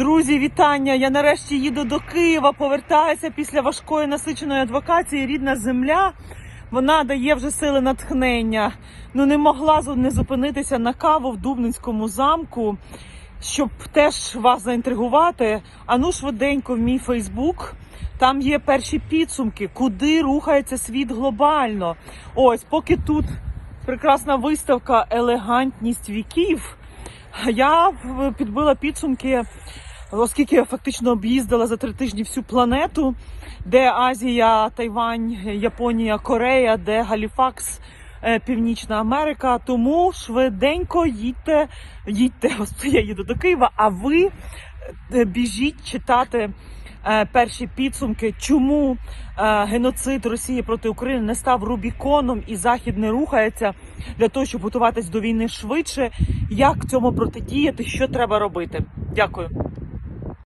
Друзі, вітання! Я нарешті їду до Києва, повертаюся після важкої насиченої адвокації. Рідна земля. Вона дає вже сили натхнення. Ну не могла не зупинитися на каву в Дубнинському замку, щоб теж вас заінтригувати. А ну швиденько в мій Фейсбук. Там є перші підсумки, куди рухається світ глобально. Ось, поки тут прекрасна виставка Елегантність віків. Я підбила підсумки, оскільки я фактично об'їздила за три тижні всю планету, де Азія, Тайвань, Японія, Корея, де Галіфакс, е, Північна Америка. Тому швиденько їдьте, їдьте, я їду до Києва, а ви е, біжіть читати. е, Перші підсумки, чому геноцид Росії проти України не став Рубіконом і Захід не рухається для того, щоб готуватись до війни швидше, як цьому протидіяти, що треба робити. Дякую.